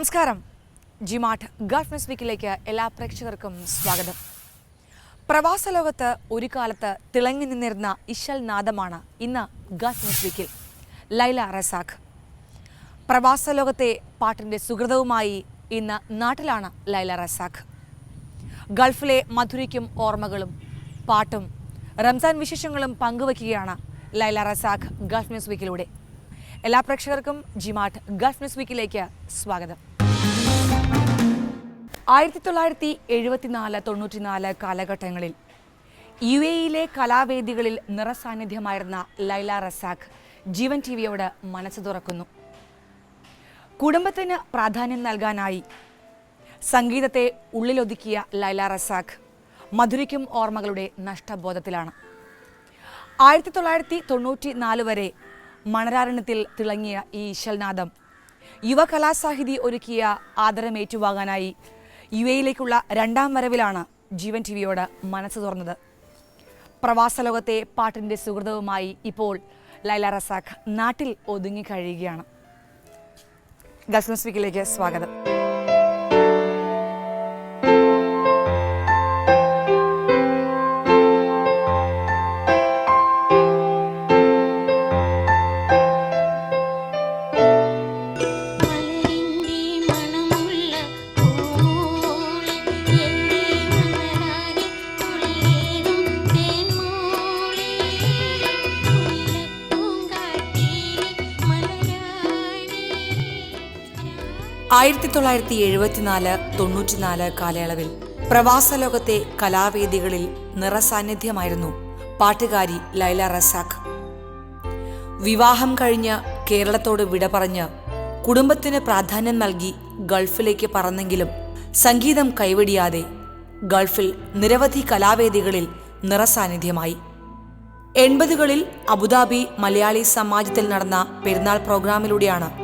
നമസ്കാരം. ജിമാട്ട് Gulf news വീക്കിലേക്ക് എല്ലാ പ്രേക്ഷകർക്കും സ്വാഗതം. പ്രവാസ ലോകത്ത് ഒരു കാലത്ത് തിളങ്ങി നിന്നിരുന്ന ഇശൽ നാദമാണ് ഇന്ന് ഗൾഫ് വീക്കിൽ. ലൈല റസാഖ്. പ്രവാസ ലോകത്തെ പാട്ടിന്റെ സുഹൃതവുമായി ഇന്ന് നാട്ടിലാണ് ലൈല റസാഖ്. ഗൾഫിലെ മധുരയ്ക്കും ഓർമ്മകളും പാട്ടും റംസാൻ വിശേഷങ്ങളും പങ്കുവയ്ക്കുകയാണ് ലൈല റസാഖ് ഗൾഫ് ന്യൂസ് വീക്കിലൂടെ. എല്ലാ പ്രേക്ഷകർക്കും ജിമാട്ട് ഗൾഫ് ന്യൂസ് വീക്കിലേക്ക് സ്വാഗതം. ആയിരത്തി തൊള്ളായിരത്തി എഴുപത്തിനാല് തൊണ്ണൂറ്റിനാല് കാലഘട്ടങ്ങളിൽ യു എയിലെ കലാവേദികളിൽ നിറസാന്നിധ്യമായിരുന്ന ലൈല റസാഖ് ജീവൻ ടി വിയോട് മനസ്സ് തുറക്കുന്നു. കുടുംബത്തിന് പ്രാധാന്യം നൽകാനായി സംഗീതത്തെ ഉള്ളിലൊതുക്കിയ ലൈല റസാഖ് മധുരയ്ക്കും ഓർമ്മകളുടെ നഷ്ടബോധത്തിലാണ്. ആയിരത്തി തൊള്ളായിരത്തി തൊണ്ണൂറ്റി നാല് വരെ മണരാരണ്യത്തിൽ തിളങ്ങിയ ഈ ഈശൽനാദം യുവകലാസാഹിതി ഒരുക്കിയ ആദരം ഏറ്റുവാങ്ങാനായി യു എയിലേക്കുള്ള രണ്ടാം വരവിലാണ് ജീവൻ ടി വിയോട് മനസ്സ് തുറന്നത്. പ്രവാസ ലോകത്തെ പാട്ടിന്റെ സുഹൃതവുമായി ഇപ്പോൾ ലൈല റസാഖ് നാട്ടിൽ ഒതുങ്ങി കഴിയുകയാണ്. ഗൾഫ് സ്പീക്കിലേക്ക് സ്വാഗതം. ആയിരത്തി തൊള്ളായിരത്തി എഴുപത്തിനാല് തൊണ്ണൂറ്റിനാല് കാലയളവിൽ പ്രവാസ ലോകത്തെ കലാവേദികളിൽ നിറസാന്നിധ്യമായിരുന്നു പാട്ടുകാരി ലൈല റസാഖ്. വിവാഹം കഴിഞ്ഞ് കേരളത്തോട് വിട പറഞ്ഞ് കുടുംബത്തിന് പ്രാധാന്യം നൽകി ഗൾഫിലേക്ക് പറന്നെങ്കിലും സംഗീതം കൈവെടിയാതെ ഗൾഫിൽ നിരവധി കലാവേദികളിൽ നിറസാന്നിധ്യമായി. എൺപതുകളിൽ അബുദാബി മലയാളി സമാജത്തിൽ നടന്ന പെരുന്നാൾ പ്രോഗ്രാമിലൂടെയാണ്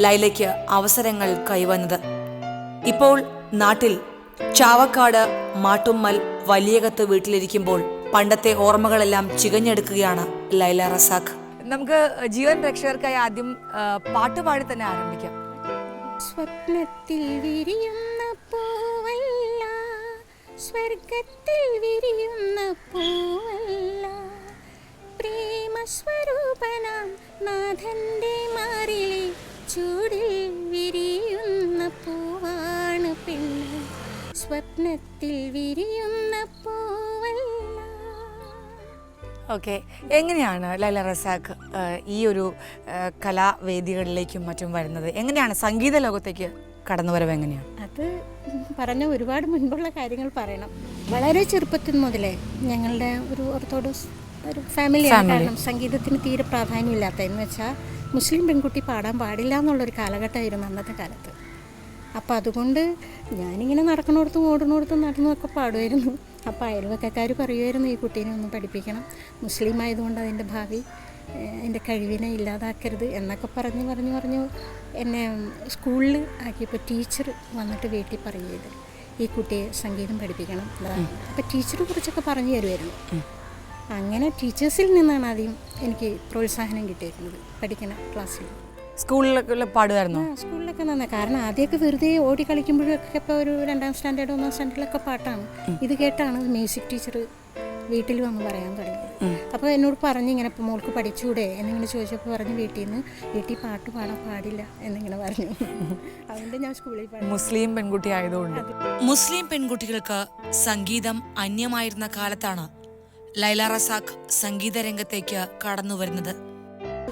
ലൈലയ്ക്ക് അവസരങ്ങൾ കൈവന്നത്. ഇപ്പോൾ നാട്ടിൽ ചാവക്കാട് മാട്ടുമ്മൽ വലിയകത്ത് വീട്ടിലിരിക്കുമ്പോൾ പണ്ടത്തെ ഓർമ്മകളെല്ലാം ചികഞ്ഞെടുക്കുകയാണ് ലൈല റസാഖ്. നമുക്ക് ജീവൻ രക്ഷകർക്കായി ആദ്യം പാട്ടുപാടി തന്നെ ആരംഭിക്കാം. സ്വപ്നത്തിൽ വിരിയുന്ന പൂവല്ല സ്വർഗത്തിൽ വിരിയുന്ന പൂവല്ല. പ്രേമസ്വരൂപനാം നാഥന്റെ മാറിലെ ചൂടിൽ വിരിയുന്ന പൂവാണ് പെണ്ണ്. സ്വപ്നത്തിൽ വിരിയുന്ന പൂവല്ല. ഓക്കെ എങ്ങനെയാണ് ലൈല റസാഖ് ഈ ഒരു കലാവേദികളിലേക്കും മറ്റും വരുന്നത്? എങ്ങനെയാണ് സംഗീത ലോകത്തേക്ക് കടന്നു വരവ് എങ്ങനെയാണ് അത് പറഞ്ഞ ഒരുപാട് മുൻപുള്ള കാര്യങ്ങൾ പറയണം. വളരെ ചെറുപ്പത്തിൽ മുതലേ ഞങ്ങളുടെ ഒരു ഓർത്തഡോക്സ് ഒരു ഫാമിലിയാണ്. കാരണം സംഗീതത്തിന് തീരെ പ്രാധാന്യമില്ലാത്ത എന്ന് വെച്ചാൽ മുസ്ലിം പെൺകുട്ടി പാടാൻ പാടില്ല എന്നുള്ളൊരു കാലഘട്ടമായിരുന്നു അന്നത്തെ കാലത്ത്. അപ്പോൾ അതുകൊണ്ട് ഞാനിങ്ങനെ നടക്കണോടത്തും ഓടണോടത്തും നടന്നൊക്കെ പാടുമായിരുന്നു അപ്പോൾ അയൽവക്കക്കാർ പറയുമായിരുന്നു ഈ കുട്ടീനെ ഒന്ന് പഠിപ്പിക്കണം. മുസ്ലിം ആയതുകൊണ്ട് അതിന്റെ ഭാവി എന്റെ കഴിവിനെ ഇല്ലാതാക്കരുത് എന്നൊക്കെ പറഞ്ഞ് പറഞ്ഞു പറഞ്ഞു എന്നെ സ്കൂളിൽ ആക്കിയപ്പോൾ ടീച്ചർ വന്നിട്ട് വീട്ടിൽ പറയുന്നത് ഈ കുട്ടിയെ സംഗീതം പഠിപ്പിക്കണം അപ്പോൾ ടീച്ചറെ കുറിച്ചൊക്കെ പറഞ്ഞു തരുമായിരുന്നു അങ്ങനെ ടീച്ചേഴ്സിൽ നിന്നാണ് ആദ്യം എനിക്ക് പ്രോത്സാഹനം കിട്ടിയിരുന്നത്. പഠിക്കണ ക്ലാസ്സിൽ. സ്കൂളിലൊക്കെ പാടുമായിരുന്നു? സ്കൂളിലൊക്കെ നന്നായി കാരണം ആദ്യമൊക്കെ വെറുതെ ഓടി കളിക്കുമ്പോഴൊക്കെ ഇപ്പോൾ ഒരു രണ്ടാം സ്റ്റാൻഡേർഡ് ഒന്നാം സ്റ്റാൻഡേർഡിലൊക്കെ പാട്ടാണ്. ഇത് കേട്ടാണ് മ്യൂസിക് ടീച്ചർ വീട്ടിൽ വന്ന് പറയാൻ തുടങ്ങിയത്. അപ്പോൾ എന്നോട് പറഞ്ഞ് ഇങ്ങനെ ഇപ്പോൾ മോൾക്ക് പഠിച്ചൂടെ? എന്നിങ്ങനെ ചോദിച്ചപ്പോൾ പറഞ്ഞ് വീട്ടിൽ നിന്ന് വീട്ടിൽ പാട്ട് പാടാൻ പാടില്ല എന്നിങ്ങനെ പറഞ്ഞു. അതുകൊണ്ട് ഞാൻ സ്കൂളിൽ മുസ്ലിം പെൺകുട്ടി ആയതുകൊണ്ട്. മുസ്ലിം പെൺകുട്ടികൾക്ക് സംഗീതം അന്യമായിരുന്ന കാലത്താണ് ലൈല റസാഖ് സംഗീത രംഗത്തേക്ക് കടന്നു വരുന്നത്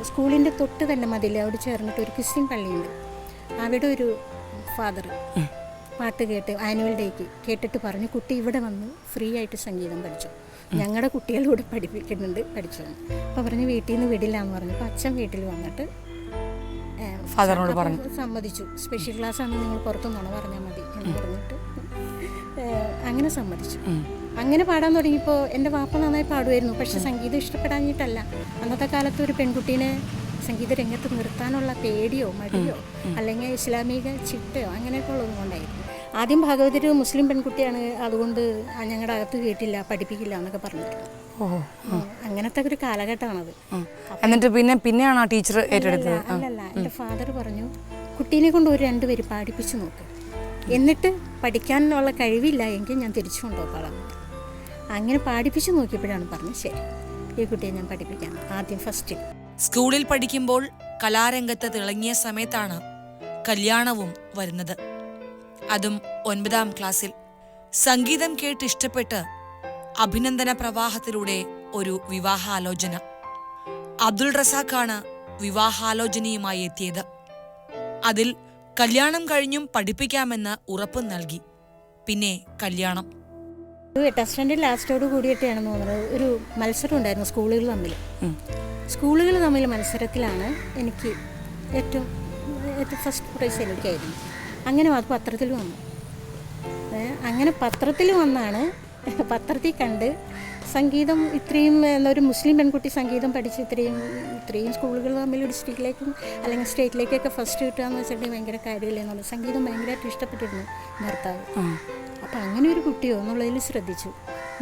സ്കൂളിന്റെ തൊട്ട് തന്നെ മതിൽ അവിടെ ചേർന്നിട്ട് ഒരു ക്രിസ്ത്യൻ പള്ളിയുണ്ട്. അവിടെ ഒരു ഫാദർ പാട്ട് കേട്ട് ആനുവൽ ഡേക്ക് കേട്ടിട്ട് പറഞ്ഞു കുട്ടി ഇവിടെ വന്ന് ഫ്രീ ആയിട്ട് സംഗീതം പഠിച്ചു. ഞങ്ങളുടെ കുട്ടികളോട് പഠിപ്പിക്കുന്നുണ്ട് പഠിച്ചു. അപ്പോൾ പറഞ്ഞ് വീട്ടിൽ നിന്ന് വിടില്ല എന്ന് പറഞ്ഞു. അപ്പോൾ അച്ഛൻ വീട്ടിൽ വന്നിട്ട് ഫാദറിനോട് പറഞ്ഞു. സമ്മതിച്ചു. സ്പെഷ്യൽ ക്ലാസ് ആണ് നിങ്ങൾ പുറത്തുനിന്നാണോ പറഞ്ഞാൽ മതി? എന്ന് പറഞ്ഞിട്ട് അങ്ങനെ സമ്മതിച്ചു. അങ്ങനെ പാടാൻ തുടങ്ങിയപ്പോൾ എന്റെ വാപ്പ നന്നായി പാടുമായിരുന്നു. പക്ഷെ സംഗീതം ഇഷ്ടപ്പെടാഞ്ഞിട്ടല്ല. അന്നത്തെ കാലത്ത് ഒരു പെൺകുട്ടീനെ സംഗീത രംഗത്ത് നിർത്താനുള്ള പേടിയോ മടിയോ അല്ലെങ്കിൽ ഇസ്ലാമിക ചിട്ടയോ അങ്ങനെയൊക്കെ ഉള്ളതും കൊണ്ടായിരുന്നു ആദ്യം ഭാഗവതര് മുസ്ലിം പെൺകുട്ടിയാണ്. അതുകൊണ്ട് ഞങ്ങളുടെ അകത്ത് കേട്ടില്ല പഠിപ്പിക്കില്ല എന്നൊക്കെ പറഞ്ഞിട്ട്. ഓ. അങ്ങനത്തെ ഒരു കാലഘട്ടമാണത്. എന്നിട്ട് പിന്നെ പിന്നെയാണ് ആ ടീച്ചർ ഏറ്റെടുത്തത്? അല്ലല്ല എന്റെ ഫാദർ പറഞ്ഞു കുട്ടീനെ കൊണ്ട് ഒരു രണ്ടുപേര് പാടിപ്പിച്ചു പാടിപ്പിച്ച് നോക്ക്. എന്നിട്ട് പഠിക്കാനുള്ള കഴിവില്ല എങ്കിൽ ഞാൻ തിരിച്ചു കൊണ്ടുപോകാം അങ്ങനെ പാടിപ്പിച്ച് നോക്കിയപ്പോഴാണ് പറഞ്ഞത്. ശരി ഈ കുട്ടിയെ ഞാൻ പഠിപ്പിക്കാം. ആദ്യം ഫസ്റ്റ് സ്കൂളിൽ പഠിക്കുമ്പോൾ കലാരംഗത്ത് തിളങ്ങിയ സമയത്താണ് കല്യാണവും വരുന്നത്. അതും ഒൻപതാം ക്ലാസ്സിൽ. സംഗീതം കേട്ട് ഇഷ്ടപ്പെട്ട് അഭിനന്ദന പ്രവാഹത്തിലൂടെ ഒരു വിവാഹാലോചന. അബ്ദുൾ റസാഖാണ് വിവാഹാലോചനയുമായി എത്തിയത്. അതിൽ കല്യാണം കഴിഞ്ഞും പഠിപ്പിക്കാമെന്ന് ഉറപ്പ് നൽകി. പിന്നെ കല്യാണം. സ്റ്റാൻഡേർഡ് ലാസ്റ്റോട് കൂടിയിട്ടാണെന്ന് തോന്നുന്നത്. ഒരു മത്സരം ഉണ്ടായിരുന്നു സ്കൂളുകൾ തമ്മിൽ. സ്കൂളുകൾ തമ്മിൽ മത്സരത്തിലാണ് എനിക്ക് ഏറ്റവും ഏറ്റവും ഫസ്റ്റ് പ്രൈസ് എനിക്കായിരുന്നു അങ്ങനെ അത് പത്രത്തിൽ വന്നു. അങ്ങനെ പത്രത്തിൽ വന്നാണ് പത്രത്തിൽ കണ്ട് സംഗീതം ഇത്രയും എന്താ ഒരു മുസ്ലിം പെൺകുട്ടി സംഗീതം പഠിച്ച് ഇത്രയും ഇത്രയും സ്കൂളുകൾ തമ്മിൽ ഡിസ്ട്രിക്റ്റിലേക്കും അല്ലെങ്കിൽ സ്റ്റേറ്റിലേക്കൊക്കെ ഫസ്റ്റ് കിട്ടുക എന്ന് വെച്ചിട്ടുണ്ടെങ്കിൽ ഭയങ്കര കാര്യമില്ലേ എന്നുള്ളത്. സംഗീതം ഭയങ്കരമായിട്ട് ഇഷ്ടപ്പെട്ടിരുന്നു ഭർത്താവ്. അപ്പം അങ്ങനെ ഒരു കുട്ടിയോ എന്നുള്ളതിൽ ശ്രദ്ധിച്ചു.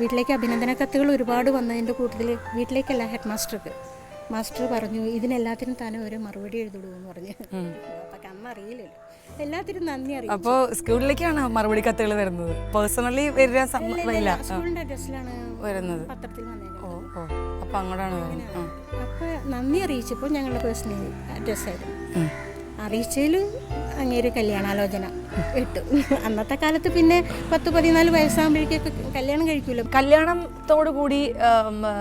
വീട്ടിലേക്ക് അഭിനന്ദന കത്തുകൾ ഒരുപാട് വന്നതിന്റെ കൂട്ടത്തിൽ വീട്ടിലേക്കല്ല ഹെഡ് മാസ്റ്റർക്ക് മാസ്റ്റർ പറഞ്ഞു ഇതിനെല്ലാത്തിനും താനും ഒരു മറുപടി എഴുതുള്ളൂ എന്ന് പറഞ്ഞു അപ്പം അമ്മ അറിയില്ലല്ലോ എല്ലാത്തിനും നന്ദി അറിയാം അപ്പോൾ സ്കൂളിലേക്കാണ് മറുപടി കത്തുകൾ വരുന്നത്. പേഴ്സണലി വരാൻ സമ്മതമില്ല സ്കൂളിന്റെ അഡ്രസ്സിലാണ് വരുന്നത്. പത്രത്തിൽ ഓ ഓ. അപ്പൊ അങ്ങോട്ടാണ് വരുന്നത്. ആ. അപ്പോൾ നന്ദി അറിയിച്ചപ്പോൾ ഞങ്ങളുടെ പേഴ്സണൽ അഡ്രസ്സായിരുന്നു അറിയിച്ചതിൽ അങ്ങേര് കല്യാണാലോചന ഇട്ടു. അന്നത്തെ കാലത്ത് പിന്നെ പത്ത് പതിനാല് വയസ്സാകുമ്പോഴേക്കൊക്കെ കല്യാണം കഴിക്കുമല്ലോ കല്യാണത്തോട് കൂടി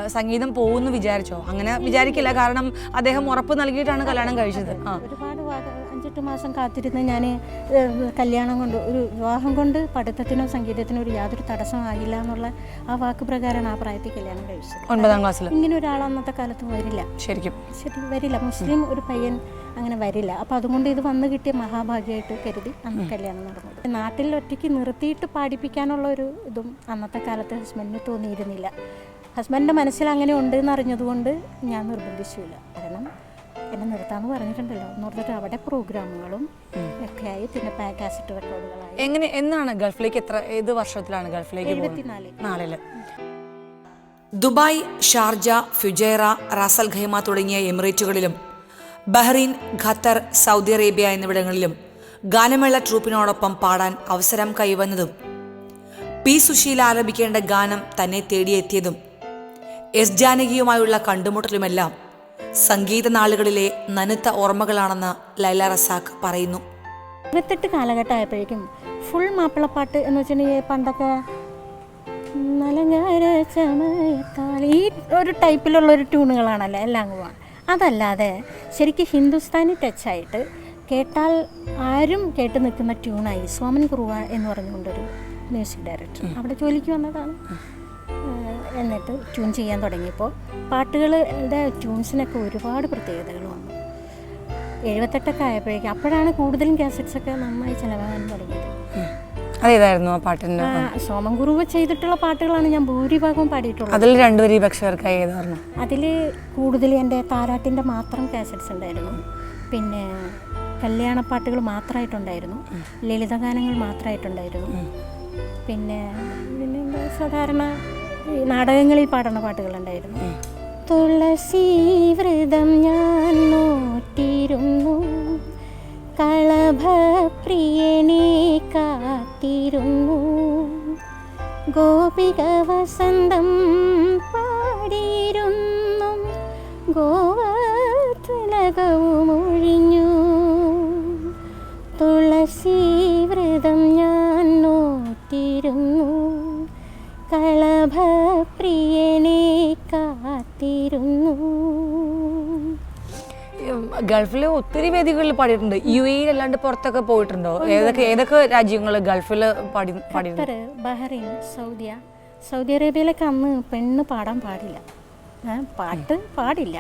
സംഗീതം പോകുന്നു വിചാരിച്ചോ? അങ്ങനെ വിചാരിക്കില്ല. കാരണം അദ്ദേഹം ഉറപ്പ് നൽകിയിട്ടാണ് കല്യാണം കഴിച്ചത്. ഒരുപാട് അഞ്ചെട്ട് മാസം കാത്തിരുന്ന് ഞാൻ കല്യാണം കൊണ്ട് ഒരു വിവാഹം കൊണ്ട് പഠിത്തത്തിനോ സംഗീതത്തിനോ ഒരു യാതൊരു തടസ്സമാകില്ല എന്നുള്ള ആ വാക്ക് പ്രകാരമാണ് ആ പ്രായത്തിൽ കല്യാണം കഴിച്ചത്. ഒൻപതാം ക്ലാസ്സിൽ ഇങ്ങനെ ഒരാൾ അന്നത്തെ കാലത്ത് വരില്ല. ശരിക്കും. ശരി വരില്ല. മുസ്ലിം ഒരു പയ്യൻ അങ്ങനെ വരില്ല. അപ്പോൾ അതുകൊണ്ട് ഇത് വന്നു കിട്ടിയ മഹാഭാഗ്യമായിട്ട് കരുതി അന്ന് കല്യാണം നടന്നത്. നാട്ടിൽ ഒറ്റയ്ക്ക് നിർത്തിയിട്ട് പാടിപ്പിക്കാനുള്ള ഒരു ഇതും അന്നത്തെ കാലത്ത് ഹസ്ബൻഡിന് തോന്നിയിരുന്നില്ല. ഹസ്ബൻഡിന്റെ മനസ്സിൽ അങ്ങനെ ഉണ്ട് എന്ന് അറിഞ്ഞതുകൊണ്ട് ഞാൻ നിർബന്ധിച്ചില്ല. കാരണം എന്നെ നിർത്താമെന്ന് പറഞ്ഞിട്ടുണ്ടല്ലോ. പറഞ്ഞിട്ട് അവിടെ പ്രോഗ്രാമുകളും ഒക്കെ ആയി പിന്നെ കാസറ്റ് റെക്കോർഡുകളായി എങ്ങനെ എന്നാണ് ഗൾഫിലേക്ക് എത്ര ഏത് വർഷത്തിലാണ് ഗൾഫിലേക്ക് എഴുപത്തിനാല്. നാലിൽ. Dubai Sharjah Fujairah Ras al Khaimah തുടങ്ങിയ എമിറേറ്റുകളിലും ബഹ്റൈൻ ഖത്തർ സൗദി അറേബ്യ എന്നിവിടങ്ങളിലും ഗാനമേള ട്രൂപ്പിനോടൊപ്പം പാടാൻ അവസരം കൈവന്നതും പി സുശീല ആലപിക്കേണ്ട ഗാനം തന്നെ തേടിയെത്തിയതും എസ് ജാനകിയുമായുള്ള കണ്ടുമുട്ടലുമെല്ലാം സംഗീത നാളുകളിലെ നനുത്ത ഓർമ്മകളാണെന്ന് ലൈല റസാഖ് പറയുന്നു. ഇരുപത്തെട്ട് കാലഘട്ടമായപ്പോഴേക്കും ഫുൾ മാപ്പിളപ്പാട്ട് എന്ന് വെച്ചിട്ടുണ്ടെങ്കിൽ പണ്ടൊക്കെ ഈ ഒരു ടൈപ്പിലുള്ള ഒരു ട്യൂണുകളാണല്ലോ എല്ലാം അതല്ലാതെ ശരിക്കും ഹിന്ദുസ്ഥാനി ടച്ചായിട്ട് കേട്ടാൽ ആരും കേട്ട് നിൽക്കുന്ന ട്യൂണായി സോമൻ കുറുവ എന്ന് പറഞ്ഞുകൊണ്ടൊരു മ്യൂസിക് ഡയറക്ടർ അവിടെ ജോലിക്ക് വന്നതാണ്. എന്നിട്ട് ട്യൂൺ ചെയ്യാൻ തുടങ്ങിയപ്പോൾ പാട്ടുകളുടെ ട്യൂൺസിനൊക്കെ ഒരുപാട് പ്രത്യേകതകൾ വന്നു. എഴുപത്തെട്ടൊക്കെ ആയപ്പോഴേക്കും അപ്പോഴാണ് കൂടുതലും കാസറ്റ്സ് ഒക്കെ നന്നായി ചിലവാകാൻ തുടങ്ങിയത്. അതേതായിരുന്നു ആ പാട്ടിന്റെ സോമം കുറുവ ചെയ്തിട്ടുള്ള പാട്ടുകളാണ് ഞാൻ ഭൂരിഭാഗവും പാടിയിട്ടുള്ളത്. അതിൽ രണ്ട് ഈ പക്ഷവർക്കായി ഏതായിരുന്നു അതിൽ കൂടുതൽ എന്റെ താരാട്ടിന്റെ മാത്രം കാസറ്റ്സ് ഉണ്ടായിരുന്നു. പിന്നെ കല്യാണപ്പാട്ടുകൾ മാത്രമായിട്ടുണ്ടായിരുന്നു ലളിതഗാനങ്ങൾ മാത്രമായിട്ടുണ്ടായിരുന്നു പിന്നെ പിന്നെ സാധാരണ ഈ നാടകങ്ങളിൽ പാടുന്ന പാട്ടുകളുണ്ടായിരുന്നു. തുളസി വ്രതം ഞാൻ നോട്ടിരുന്നു കളഭപ്രിയനെ കാത്തിരുന്നു. ഗോപിക വസന്തം പാടിയിരുന്നു. ഗോവർദ്ധനകവും ഒഴിഞ്ഞു. തുളസി വ്രതം ഞാൻ നോട്ടിരുന്നു കളഭപ്രിയനെ കാത്തിരുന്നു. ഗൾഫിൽ ഒത്തിരി വേദികളിൽ പാടിയിട്ടുണ്ട്. യു എയിൽ അല്ലാണ്ട് പുറത്തൊക്കെ പോയിട്ടുണ്ടോ? ഏതൊക്കെ ഏതൊക്കെ രാജ്യങ്ങൾ ഗൾഫിൽ പാടി ഖത്തർ ബഹ്റൈൻ സൗദിയ സൗദി അറേബ്യയിലൊക്കെ അന്ന് പെണ്ണ് പാടാൻ പാടില്ല. പാട്ട് പാടില്ല.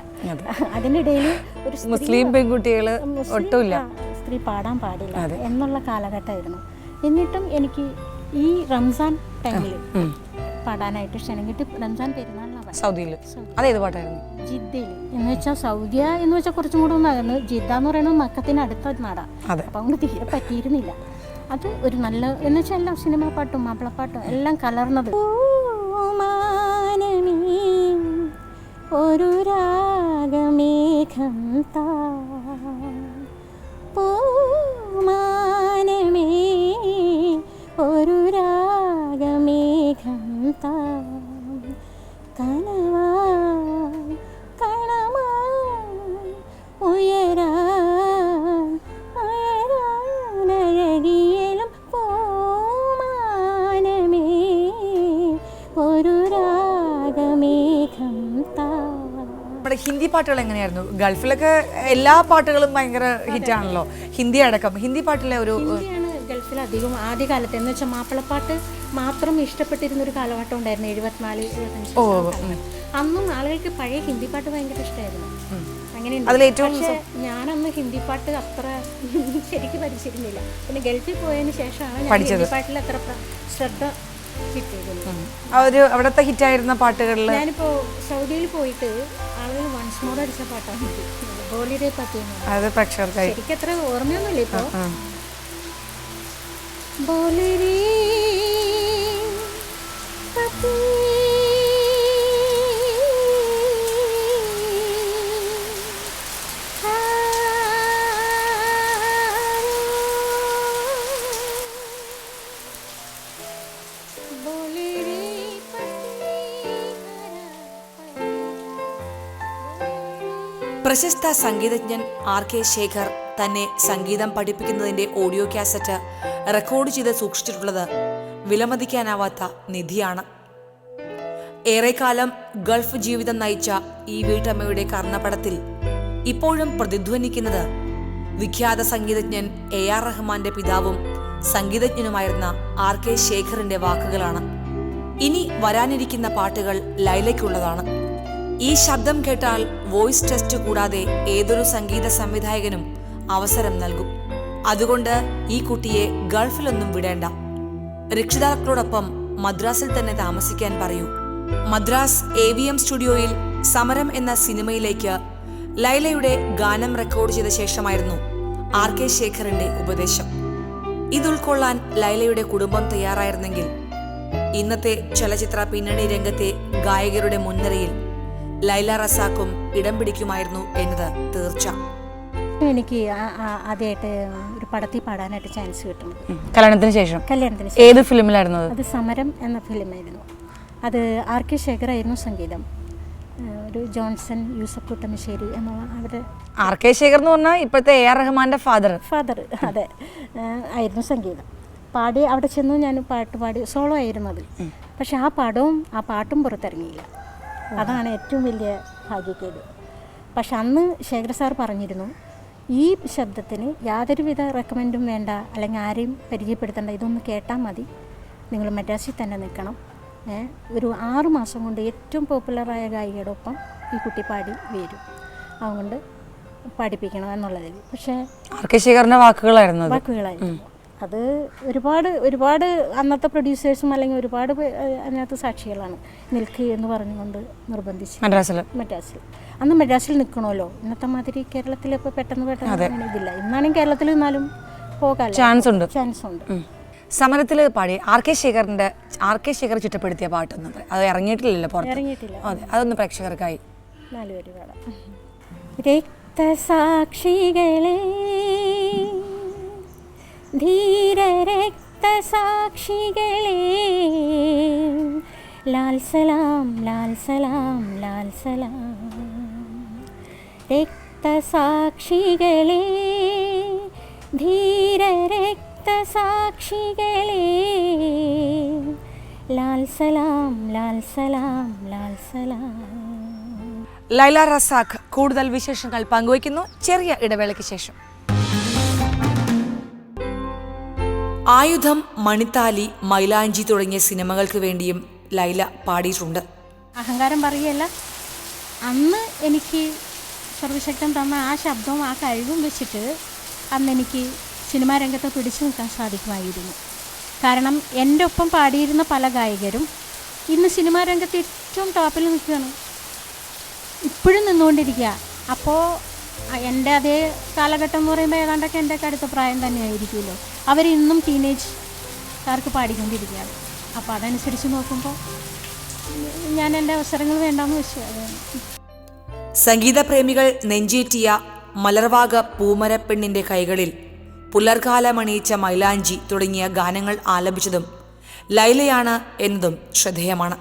അതിനിടയിൽ ഒരു മുസ്ലിം പെൺകുട്ടികൾ ഒട്ടുമില്ല. സ്ത്രീ പാടാൻ പാടില്ല എന്നുള്ള കാലഘട്ടമായിരുന്നു. എന്നിട്ടും എനിക്ക് ഈ റംസാൻ ടൈമിൽ പാടാനായിട്ട് ക്ഷണം കിട്ടി റംസാൻ പെരുന്നാളിനാണ് സൗദിയിൽ അതേത് പാട്ടായിരുന്നു? ജിദ്ദയിൽ എന്ന് വെച്ചാൽ സൗദിയ എന്ന് വെച്ചാൽ കുറച്ചും കൂടെ ഒന്ന് അകന്ന് ജിദ്ദ എന്ന് പറയുന്നത് മക്കത്തിന് അടുത്ത നാടാണ്. അപ്പം അങ്ങോട്ട് തീരെ പറ്റിയിരുന്നില്ല. അത് ഒരു നല്ല എന്ന് വെച്ചാൽ എല്ലാം സിനിമാ പാട്ടും മാപ്പിളപ്പാട്ടും എല്ലാം കലർന്നത്. പാട്ടുകൾ എങ്ങനെയായിരുന്നു? ഗൾഫിലൊക്കെ എല്ലാ പാട്ടുകളും ഭയങ്കര ഹിറ്റാണല്ലോ ഹിന്ദി അടക്കം. ഹിന്ദി പാട്ടിലെ ഒരു ഗൾഫിൽ അധികം ആദ്യകാലത്ത്. എന്ന് വെച്ചാൽ മാപ്പിളപ്പാട്ട് മാത്രം ഇഷ്ടപ്പെട്ടിരുന്ന ഒരു കാലഘട്ടം ഉണ്ടായിരുന്നു. എഴുപത്തിനാല് എഴുപത്തഞ്ച് ഓ, അന്നും ആളുകൾക്ക് പഴയ ഹിന്ദി പാട്ട് ഭയങ്കര ഇഷ്ടമായിരുന്നു പക്ഷേ ഞാനന്ന് ഹിന്ദി പാട്ട് അത്ര ശരിക്കും പഠിച്ചിരുന്നില്ല. പിന്നെ ഗൾഫിൽ പോയതിന് ശേഷമാണ് ഞാൻ ഹിന്ദി പാട്ടിൽ അത്ര ശ്രദ്ധ ആ ഒരു അവിടുത്തെ ഹിറ്റായിരുന്ന പാട്ടുകളിൽ ഞാനിപ്പോ സൗദിയിൽ പോയിട്ട് ആളുകൾ വൺസ് മോർ അടിച്ച പാട്ടാണ് ബോളിയുടെ പറ്റിയെന്ന് അത് അത്ര ഓർമ്മയൊന്നുമില്ല ഇപ്പൊ. ബോളിരേ പ്രശസ്ത സംഗീതജ്ഞൻ ആർ കെ ശേഖർ തന്നെ സംഗീതം പഠിപ്പിക്കുന്നതിന്റെ ഓഡിയോ കാസറ്റ് റെക്കോർഡ് ചെയ്ത് സൂക്ഷിച്ചിട്ടുള്ളത് വിലമതിക്കാനാവാത്ത നിധിയാണ്. ഏറെക്കാലം ഗൾഫ് ജീവിതം നയിച്ച ഈ വീട്ടമ്മയുടെ കർണപടത്തിൽ ഇപ്പോഴും പ്രതിധ്വനിക്കുന്നത് വിഖ്യാത സംഗീതജ്ഞൻ എ ആർ റഹ്മാന്റെ പിതാവും സംഗീതജ്ഞനുമായിരുന്ന ആർ കെ ശേഖറിന്റെ വാക്കുകളാണ്. ഇനി വരാനിരിക്കുന്ന പാട്ടുകൾ ലൈലയ്ക്കുള്ളതാണ്. ഈ ശബ്ദം കേട്ടാൽ വോയിസ് ടെസ്റ്റ് കൂടാതെ ഏതൊരു സംഗീത സംവിധായകനും അവസരം നൽകും. അതുകൊണ്ട് ഈ കുട്ടിയെ ഗൾഫിലൊന്നും വിടേണ്ട. രക്ഷിതാക്കളോടൊപ്പം മദ്രാസിൽ തന്നെ താമസിക്കാൻ പറയൂ. മദ്രാസ് എ വി എം സ്റ്റുഡിയോയിൽ സമരം എന്ന സിനിമയിലേക്ക് ലൈലയുടെ ഗാനം റെക്കോർഡ് ചെയ്ത ശേഷമായിരുന്നു ആർ കെ ശേഖറിന്റെ ഉപദേശം. ഇത് ഉൾക്കൊള്ളാൻ ലൈലയുടെ കുടുംബം തയ്യാറായിരുന്നെങ്കിൽ ഇന്നത്തെ ചലച്ചിത്ര പിന്നണി രംഗത്തെ ഗായകരുടെ മുൻനിരയിൽ ലൈല റസാക്കും ഇടം പിടിക്കുമായിരുന്നു എന്നത് തീർച്ച. എനിക്ക് ആദ്യമായിട്ട് ഒരു പടത്തിൽ പാടാനായിട്ട് ചാൻസ് കിട്ടുന്നത് കല്യാണത്തിന് ശേഷം? കല്യാണത്തിന് ശേഷം. ഏത് ഫിലിമിലായിരുന്നു അത്? സമരം എന്ന ഫിലിമായിരുന്നു. അത് ആർ കെ ശേഖറായിരുന്നു സംഗീതം. ഒരു ജോൺസൺ യൂസഫ് കുട്ടമശ്ശേരി എന്നുള്ള അവരുടെ ആർ കെ ശേഖർ എന്ന് പറഞ്ഞാൽ ഇപ്പോഴത്തെ എ ആർ റഹ്മാന്റെ ഫാദർ. ഫാദർ അതെ. ആയിരുന്നു സംഗീതം. പാടി അവിടെ ചെന്നു ഞാൻ പാട്ട് പാടി സോളോ ആയിരുന്നു അതിൽ പക്ഷെ ആ പടവും ആ പാട്ടും പുറത്തിറങ്ങിയില്ല. അതാണ് ഏറ്റവും വലിയ ഭാഗ്യക്കേട്. പക്ഷെ അന്ന് ശേഖര സാർ പറഞ്ഞിരുന്നു ഈ ശബ്ദത്തിന് യാതൊരുവിധ റെക്കമെൻഡും വേണ്ട അല്ലെങ്കിൽ ആരെയും പരിചയപ്പെടുത്തേണ്ട ഇതൊന്ന് കേട്ടാൽ മതി. നിങ്ങൾ മദ്രാസിൽ തന്നെ നിൽക്കണം. ഒരു ആറ് മാസം കൊണ്ട് ഏറ്റവും പോപ്പുലറായ ഗായികയുടെ ഒപ്പം ഈ കുട്ടി പാടി വരും. അതുകൊണ്ട് പഠിപ്പിക്കണം എന്നുള്ളതിൽ. പക്ഷേ ആർ കെ ശേഖറിന്റെ വാക്കുകളായിരുന്നു വാക്കുകളായിരുന്നു. അത് ഒരുപാട് ഒരുപാട് അന്നത്തെ പ്രൊഡ്യൂസേഴ്സും അല്ലെങ്കിൽ ഒരുപാട് അതിനകത്ത് സാക്ഷികളാണ്. നിൽക്ക് എന്ന് പറഞ്ഞുകൊണ്ട് നിർബന്ധിച്ചു. മദ്രാസിൽ മദ്രാസിൽ. അന്ന് മദ്രാസിൽ നിൽക്കണമല്ലോ. ഇന്നത്തെ മാതിരി കേരളത്തിൽ ഇപ്പോൾ പെട്ടെന്ന് പെട്ടെന്ന് ഇതില്ല. ഇന്നാണെങ്കിൽ കേരളത്തിൽ നിന്നാലും പോകാൻ ചാൻസ് ഉണ്ട്. ചാൻസ് ഉണ്ട്. സമരത്തിൽ പാടി ആർ കെ ശേഖറിന്റെ ആർ കെ ശേഖർ ചുറ്റപ്പെടുത്തിയ പാട്ടൊന്നും അത് ഇറങ്ങിയിട്ടില്ലല്ലോ പുറത്ത്? ഇറങ്ങിയിട്ടില്ല. അതെ. അതൊന്ന് പ്രേക്ഷകർക്കായി. നാലുപേര് പാടാം. രക്തസാക്ഷികളെ ധീര രക്തസാക്ഷികളെ ലാൽ സലാം ലാൽ സലാം ലാൽ സലാം. രക്തസാക്ഷികളെ. ധീര രക്തസാക്ഷികളെ ലാൽ സലാം ലാൽ സലാം ലാൽ സലാം. ലൈല റസാഖ് കൂടുതൽ വിശേഷങ്ങൾ പങ്കുവയ്ക്കുന്നു. ചെറിയ ഇടവേളയ്ക്ക് ശേഷം. ആയുധം മണിത്താലി മൈലാഞ്ചി തുടങ്ങിയ സിനിമകൾക്ക് വേണ്ടിയും ലൈല പാടിയിട്ടുണ്ട്. അഹങ്കാരം പറയുകയല്ല. അന്ന് എനിക്ക് സർവശക്തൻ തന്ന ആ ശബ്ദവും ആ കഴിവും വെച്ചിട്ട് അന്ന് എനിക്ക് സിനിമാ രംഗത്ത് പിടിച്ചു നിൽക്കാൻ സാധിക്കുമായിരുന്നു. കാരണം എന്റെ ഒപ്പം പാടിയിരുന്ന പല ഗായകരും ഇന്ന് സിനിമാ രംഗത്ത് ഏറ്റവും ടോപ്പിൽ നിൽക്കുകയാണ്. ഇപ്പോഴും നിന്നുകൊണ്ടിരിക്കുക. അപ്പോൾ എന്റെ അതേ കാലഘട്ടം എന്ന് പറയുമ്പോൾ ഏതാണ്ടൊക്കെ എന്റെ അടുത്ത പ്രായം തന്നെയായിരിക്കുമല്ലോ. അവരിന്നും ടീനേജ് പാടിക്കൊണ്ടിരിക്കുകയാണ്. അപ്പോൾ അതനുസരിച്ച് നോക്കുമ്പോൾ ഞാൻ എന്റെ അവസരങ്ങൾ വേണ്ടാന്ന് വെച്ചു. അതാണ് സംഗീതപ്രേമികൾ നെഞ്ചേറ്റിയ മലർവാക പൂമരപ്പെണ്ണിന്റെ കൈകളിൽ പുലർകാലമണിയിച്ച മൈലാഞ്ചി തുടങ്ങിയ ഗാനങ്ങൾ ആലപിച്ചതും ലൈലയാണ് എന്നതും ശ്രദ്ധേയമാണ്.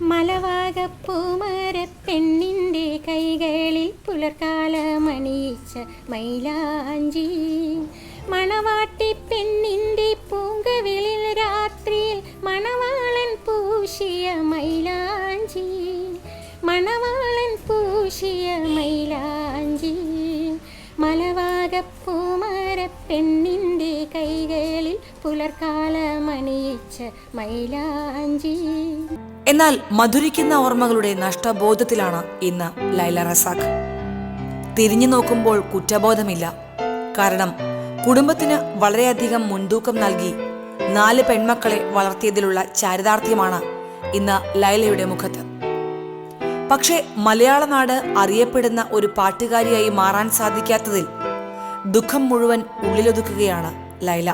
മലവാകപ്പൂമരപ്പെണ്ണിന്റെ കൈകളിൽ പുലർകാലമണിയിച്ച മൈലാഞ്ചി. മണവാട്ടി പെണ്ണിന്റെ പൂങ്കവിളിൽ രാത്രിയിൽ മണവാളൻ പൂശിയ മൈലാഞ്ചി. മണവാളൻ പൂശിയ മൈലാഞ്ചി. മലവാകപ്പൂമാര പെണ്ണിന്റെ കൈകളിൽ പുലർക്കാലമണിയിച്ച മൈലാഞ്ചി. എന്നാൽ മധുരിക്കുന്ന ഓർമ്മകളുടെ നഷ്ടബോധത്തിലാണ് ഇന്ന് ലൈല റസാഖ്. തിരിഞ്ഞു നോക്കുമ്പോൾ കുറ്റബോധമില്ല. കാരണം കുടുംബത്തിന് വളരെയധികം മുൻതൂക്കം നൽകി നാല് പെൺമക്കളെ വളർത്തിയതിലുള്ള ചാരിതാർത്ഥ്യമാണ് ഇന്ന് ലൈലയുടെ മുഖത്ത്. പക്ഷേ മലയാള നാട് അറിയപ്പെടുന്ന ഒരു പാട്ടുകാരിയായി മാറാൻ സാധിക്കാത്തതിൽ ദുഃഖം മുഴുവൻ ഉള്ളിലൊതുക്കുകയാണ് ലൈല.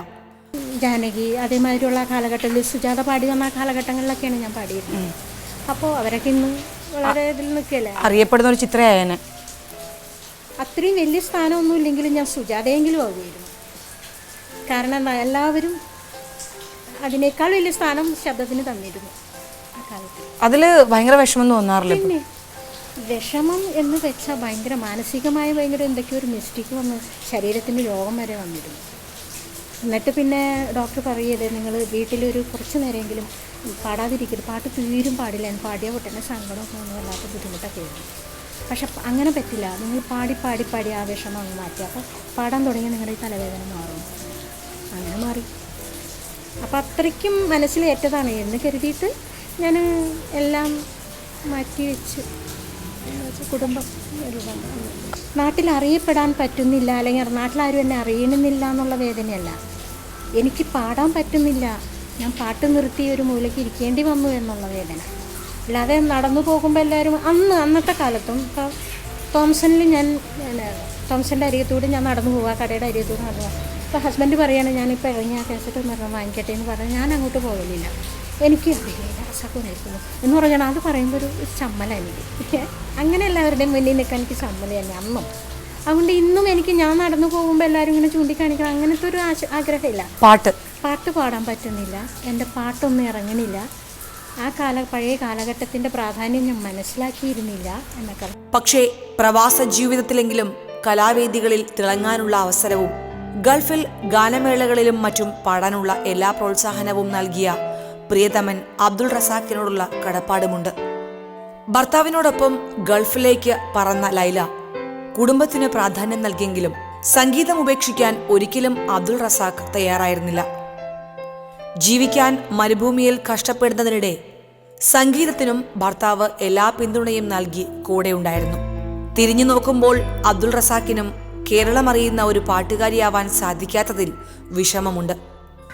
ജാനകി അതേമാതിരിയുള്ള കാലഘട്ടത്തിൽ സുജാത പാടി വന്ന കാലഘട്ടങ്ങളിലൊക്കെയാണ് ഞാൻ പാടിയിരുന്നത്. അപ്പോൾ അവരൊക്കെ ഇന്ന് വളരെ ഇതിൽ നിൽക്കല്ലേ അറിയപ്പെടുന്ന ഒരു ചിത്രയായനെ അത്രയും വലിയ സ്ഥാനമൊന്നും ഇല്ലെങ്കിലും ഞാൻ സുജാതയെങ്കിലും ആവുമായിരുന്നു കാരണം എല്ലാവരും അതിനേക്കാൾ വലിയ സ്ഥാനം ശബ്ദത്തിന് തന്നിരുന്നു ആ കാലത്ത്. അതിൽ ഭയങ്കര വിഷമം തോന്നാറില്ല പിന്നെ വിഷമം എന്ന് വെച്ചാൽ ഭയങ്കര മാനസികമായ ഭയങ്കര എന്തൊക്കെയോ ഒരു മിസ്റ്റേക്ക് വന്ന് ശരീരത്തിന് രോഗം വരെ വന്നിരുന്നു. എന്നിട്ട് പിന്നെ ഡോക്ടർ പറയത് നിങ്ങൾ വീട്ടിലൊരു കുറച്ച് നേരമെങ്കിലും പാടാതിരിക്കരുത്. പാട്ട് തീരും പാടില്ല. പാടിയ പൊട്ടന്നെ സങ്കടമൊക്കെ ഒന്നും വല്ലാത്ത ബുദ്ധിമുട്ടൊക്കെ ആയിരുന്നു പക്ഷെ അങ്ങനെ പറ്റില്ല. നിങ്ങൾ പാടി പാടി പാടി ആ വിഷമം അങ്ങ് മാറ്റി. അപ്പോൾ പാടാൻ തുടങ്ങി നിങ്ങളുടെ ഈ തലവേദന മാറും. അങ്ങനെ മാറി. അപ്പോൾ അത്രയ്ക്കും മനസ്സിലേറ്റതാണ് എന്ന് കരുതിയിട്ട് ഞാൻ എല്ലാം മാറ്റി വെച്ച്. കുടുംബം നാട്ടിൽ അറിയപ്പെടാൻ പറ്റുന്നില്ല അല്ലെങ്കിൽ നാട്ടിലാരും എന്നെ അറിയണമെന്നില്ല എന്നുള്ള വേദനയല്ല. എനിക്ക് പാടാൻ പറ്റുന്നില്ല. ഞാൻ പാട്ട് നിർത്തി ഒരു മൂലയ്ക്ക് ഇരിക്കേണ്ടി വന്നു എന്നുള്ള വേദന. അല്ലാതെ നടന്നു പോകുമ്പോൾ എല്ലാവരും അന്ന് അന്നത്തെ കാലത്തും ഇപ്പോൾ തോംസണിൽ ഞാൻ തോംസന്റെ അരികത്തൂടെ ഞാൻ നടന്നു പോവുക കടയുടെ അരികത്തൂടെ നടന്നു അപ്പോൾ ഹസ്ബൻഡ് പറയാണ് ഞാനിപ്പോൾ ഇറങ്ങി ആ കേസറ്റ് മരണം വാങ്ങിക്കട്ടെ എന്ന് പറഞ്ഞാൽ ഞാൻ അങ്ങോട്ട് പോകലില്ല. എനിക്ക് അറിയില്ല ഇരിക്കുന്നു എന്ന് പറഞ്ഞാൽ അത് പറയുമ്പോൾ ഒരു ചമ്മല എനിക്ക് അങ്ങനെ എല്ലാവരുടെയും മുന്നിൽ നിൽക്കാൻ എനിക്ക് ചമ്മല തന്നെ അന്നും. അതുകൊണ്ട് ഇന്നും എനിക്ക് ഞാൻ നടന്നു പോകുമ്പോൾ എല്ലാവരും ഇങ്ങനെ ചൂണ്ടിക്കാണിക്കണം. അങ്ങനത്തെ ഒരു ആശ ആഗ്രഹമില്ല. പാട്ട്. പാട്ട് പാടാൻ പറ്റുന്നില്ല. എന്റെ പാട്ടൊന്നും ഇറങ്ങണില്ല ആ കാല പഴയ കാലഘട്ടത്തിന്റെ പ്രാധാന്യം ഞാൻ മനസ്സിലാക്കിയിരുന്നില്ല എന്നൊക്കെ. പക്ഷേ പ്രവാസ ജീവിതത്തിലെങ്കിലും കലാവേദികളിൽ തിളങ്ങാനുള്ള അവസരവും ഗൾഫിൽ ഗാനമേളകളിലും മറ്റും പാടാനുള്ള എല്ലാ പ്രോത്സാഹനവും നൽകിയ പ്രിയതമൻ അബ്ദുൾ റസാഖിനോടുള്ള കടപ്പാടുമുണ്ട്. ഭർത്താവിനോടൊപ്പം ഗൾഫിലേക്ക് പറന്ന ലൈല കുടുംബത്തിന് പ്രാധാന്യം നൽകിയെങ്കിലും സംഗീതം ഉപേക്ഷിക്കാൻ ഒരിക്കലും അബ്ദുൾ റസാഖ് തയ്യാറായിരുന്നില്ല. ജീവിക്കാൻ മരുഭൂമിയിൽ കഷ്ടപ്പെടുന്നതിനിടെ സംഗീതത്തിനും ഭർത്താവ് എല്ലാ പിന്തുണയും നൽകി കൂടെയുണ്ടായിരുന്നു. തിരിഞ്ഞു നോക്കുമ്പോൾ അബ്ദുൾ റസാഖിനും കേരളം അറിയുന്ന ഒരു പാട്ടുകാരിയാവാൻ സാധിക്കാത്തതിൽ വിഷമമുണ്ട്.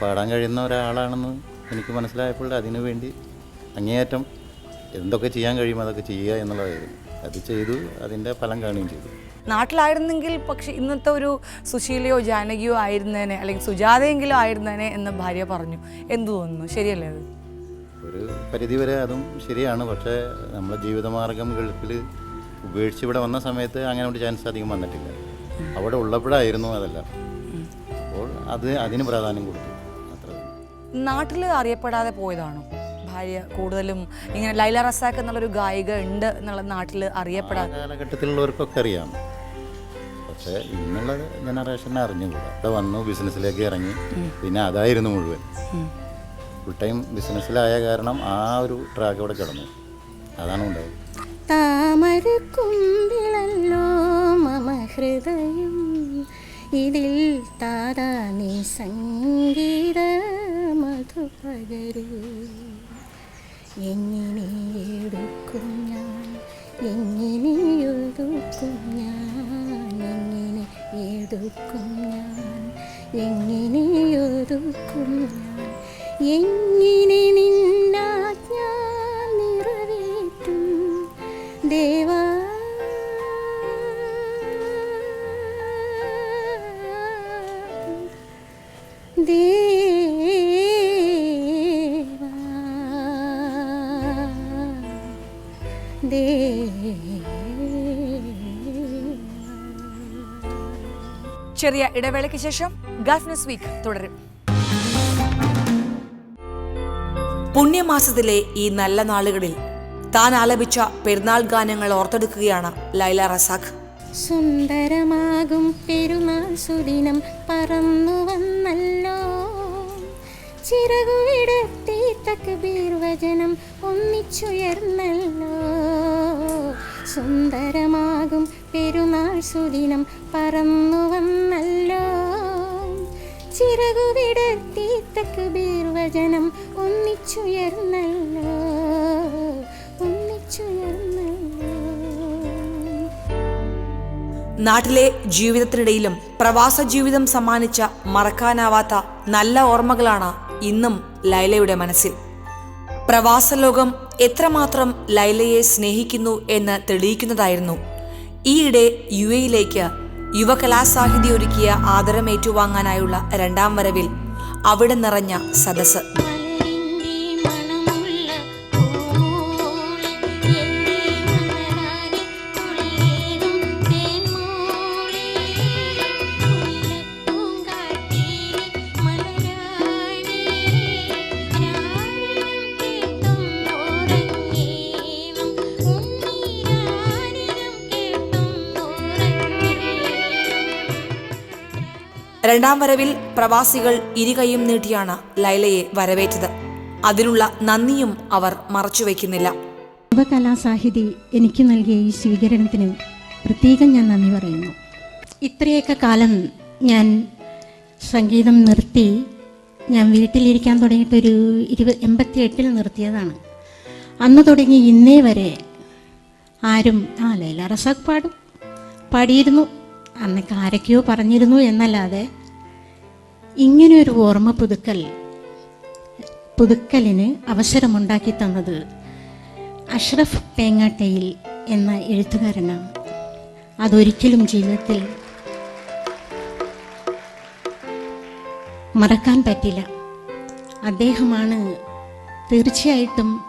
പാടാൻ കഴിയുന്ന ഒരാളാണെന്ന് എനിക്ക് മനസ്സിലായപ്പോൾ അതിനുവേണ്ടി അങ്ങേയറ്റം എന്തൊക്കെ ചെയ്യാൻ കഴിയും അതൊക്കെ ചെയ്യുക എന്നുള്ളതായിരുന്നു. അത് ചെയ്തു അതിന്റെ ഫലം കാണുകയും ചെയ്തു. നാട്ടിലായിരുന്നെങ്കിൽ പക്ഷേ ഇന്നത്തെ ഒരു സുശീലയോ ജാനകിയോ ആയിരുന്നേനെ അല്ലെങ്കിൽ സുജാതയെങ്കിലും ആയിരുന്നേനെ എന്ന് ഭാര്യ പറഞ്ഞു. എന്തു തോന്നുന്നു? ശരിയല്ലേ അത്? ഒരു പരിധിവരെ അതും ശരിയാണ്. പക്ഷേ നമ്മുടെ ജീവിതമാർഗം ഗൾഫിൽ ഉപേക്ഷിച്ച് ഇവിടെ വന്ന സമയത്ത് അങ്ങനെ ഒരു ചാൻസ് അധികം വന്നിട്ടില്ല. അവിടെ ഉള്ളപ്പോഴായിരുന്നു അതെല്ലാം. അപ്പോൾ അത് അതിന് പ്രാധാന്യം കൊടുത്തു. അത്ര നാട്ടിൽ അറിയപ്പെടാതെ പോയതാണോ? ഭാര്യ കൂടുതലും ഇങ്ങനെ ലൈല റസാഖ് എന്നുള്ളൊരു ഗായിക ഉണ്ട് എന്നുള്ള നാട്ടിൽ അറിയപ്പെടാതെ കാലഘട്ടത്തിലുള്ളവർക്കൊക്കെ അറിയാം. പക്ഷേ ഇന്നുള്ള ജനറേഷനെ അറിഞ്ഞുകൂടാ. ഇവിടെ വന്നു ബിസിനസ്സിലേക്ക് ഇറങ്ങി. പിന്നെ അതായിരുന്നു മുഴുവൻ. ഫുൾ ടൈം ബിസിനസ്സിലായ കാരണം ആ ഒരു ട്രാക്ക് അവിടെ കിടന്നു. അതാണ് ഉണ്ടായത്. താമരക്കുമ്പിളല്ലോ. ഹൃദയം ഇതിൽ താരാ നീ സംഗീത മധു പകരൂ എങ്ങനെ എടുക്കും ഞാൻ? എങ്ങനെ ഒതുക്കും ഞാൻ? എങ്ങനെ എടുക്കും ഞാൻ? എങ്ങനെ ഒതുക്കും ഞാൻ? എങ്ങനെ ചെറിയ ഇടവേളയ്ക്ക് ശേഷം ഗൾഫ് ന്യൂസ് വീക്ക് തുടരും. പുണ്യമാസത്തിലെ ഈ നല്ല നാളുകളിൽ താൻ ആലപിച്ച പെരുന്നാൾ ഗാനങ്ങൾ ഓർത്തെടുക്കുകയാണ് ലൈല റസാഖ്. സുന്ദരമാകും പെരുന്നാൾ സുദിനം പറന്നു വന്നല്ലോ. ചിറകുവിടത്തി തക്ബീർ വചനം ഒന്നിച്ചുയർന്നല്ലോ. സുന്ദരമാകും പെരുന്നാൾ സുദിനം പറന്നു വന്നല്ലോ ചിറകുവിടത്തി തക്ബീർ വചനം ഒന്നിച്ചുയർന്നല്ലോ. ഒന്നിച്ചുയർന്നല്ലോ. നാട്ടിലെ ജീവിതത്തിനിടയിലും പ്രവാസ ജീവിതം സമ്മാനിച്ച മറക്കാനാവാത്ത നല്ല ഓർമ്മകളാണ് ഇന്നും ലൈലയുടെ മനസ്സിൽ. പ്രവാസലോകം എത്രമാത്രം ലൈലയെ സ്നേഹിക്കുന്നു എന്ന് തെളിയിക്കുന്നതായിരുന്നു. ഈയിടെ യു എയിലേക്ക് യുവകലാസാഹിതി ഒരുക്കിയ ആദരമേറ്റുവാങ്ങാനായുള്ള രണ്ടാം വരവിൽ അവിടെ നിറഞ്ഞ സദസ്സ്. രണ്ടാം വരവിൽ പ്രവാസികൾ ഇരുകൈയും നീട്ടിയാണ് ലൈലയെ വരവേറ്റത്. അതിനുള്ള നന്ദിയും അവർ മറച്ചുവെക്കുന്നില്ല. യുവകലാസാഹിതി എനിക്ക് നൽകിയ ഈ സ്വീകരണത്തിന് പ്രത്യേകം ഞാൻ നന്ദി പറയുന്നു. ഇത്രയൊക്കെ കാലം ഞാൻ സംഗീതം നിർത്തി ഞാൻ വീട്ടിലിരിക്കാൻ തുടങ്ങിയിട്ടൊരു ഇരുപത് എൺപത്തി എട്ടിൽ നിർത്തിയതാണ്. അന്ന് തുടങ്ങി ഇന്നേ വരെ ആരും ആ ലൈല റസാഖ് പാടും പാടിയിരുന്നു. അന്നൊക്കെ ആരൊക്കെയോ പറഞ്ഞിരുന്നു എന്നല്ലാതെ ഇങ്ങനെ ഒരു ഓർമ്മ പുതുക്കൽ പുതുക്കലിന് അവസരമുണ്ടാക്കി തന്നത് അഷ്റഫ് പേങ്ങാട്ടയിൽ എന്ന എഴുത്തുകാരനാണ്. അതൊരിക്കലും ജീവിതത്തിൽ മറക്കാൻ പറ്റില്ല. അദ്ദേഹമാണ് തീർച്ചയായിട്ടും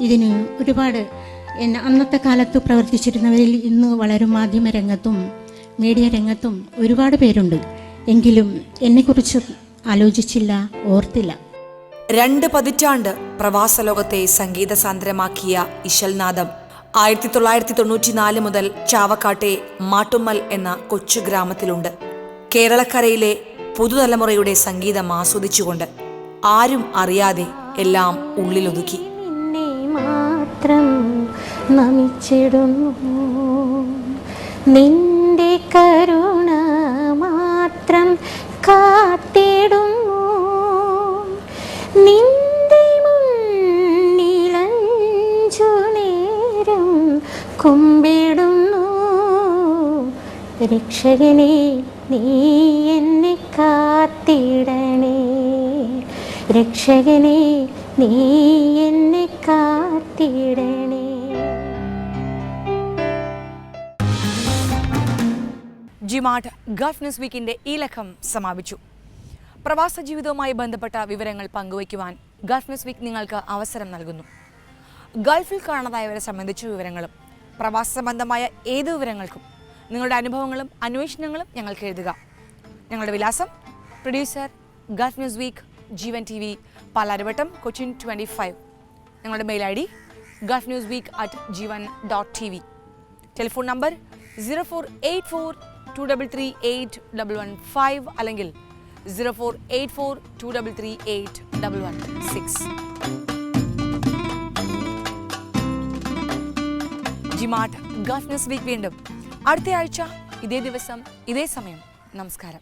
ഇതിന് ഒരുപാട് എന്നെ അന്നത്തെ കാലത്ത് പ്രവർത്തിച്ചിരുന്നവരിൽ ഇന്ന് വളരെ മാധ്യമരംഗത്തും മീഡിയ രംഗത്തും ഒരുപാട് പേരുണ്ട്. എങ്കിലും എന്നെക്കുറിച്ച് ആലോചിച്ചില്ല ഓർത്തില്ല. രണ്ട് പതിറ്റാണ്ട് പ്രവാസ ലോകത്തെ സംഗീത സാന്ദ്രമാക്കിയ ഇശൽനാദം ആയിരത്തി തൊള്ളായിരത്തി തൊണ്ണൂറ്റിനാല് മുതൽ ചാവക്കാട്ടെ മാട്ടുമ്മൽ എന്ന കൊച്ചു ഗ്രാമത്തിലുണ്ട്. കേരളക്കരയിലെ പുതുതലമുറയുടെ സംഗീതം ആസ്വദിച്ചുകൊണ്ട് ആരും അറിയാതെ എല്ലാം ഉള്ളിലൊതുക്കി. മാത്രം നമിച്ചിടുന്നു. നിന്റെ കരുണ കുമ്പിടുന്നു. രക്ഷകനെ നീ എന്നെ കാത്തിടണേ. രക്ഷകനെ നീ എന്നെ കാത്തിടണേ. ജിമാട്ട് ഗൾഫ് ന്യൂസ് വീക്കിന്റെ ഈ ലക്കം സമാപിച്ചു. പ്രവാസ ജീവിതവുമായി ബന്ധപ്പെട്ട വിവരങ്ങൾ പങ്കുവയ്ക്കുവാൻ ഗൾഫ് ന്യൂസ് വീക്ക് നിങ്ങൾക്ക് അവസരം നൽകുന്നു. ഗൾഫിൽ കാണാതായവരെ സംബന്ധിച്ച വിവരങ്ങളും പ്രവാസ സംബന്ധമായ ഏത് വിവരങ്ങൾക്കും നിങ്ങളുടെ അനുഭവങ്ങളും അന്വേഷണങ്ങളും ഞങ്ങൾക്ക് എഴുതുക. ഞങ്ങളുടെ വിലാസം producer Gulf News Week Jeevan T V Palarivattam Cochin twenty five. ഞങ്ങളുടെ mail I D Gulf News Week at Jeevan dot T V. Telephone number zero four eight four two double three eight double one five അല്ലെങ്കിൽ zero four eight four two double three eight double one six ജിമാട്ട് Gulf news Week വീണ്ടും. അടുത്ത ആഴ്ച ഇതേ ദിവസം ഇതേ സമയം. നമസ്കാരം.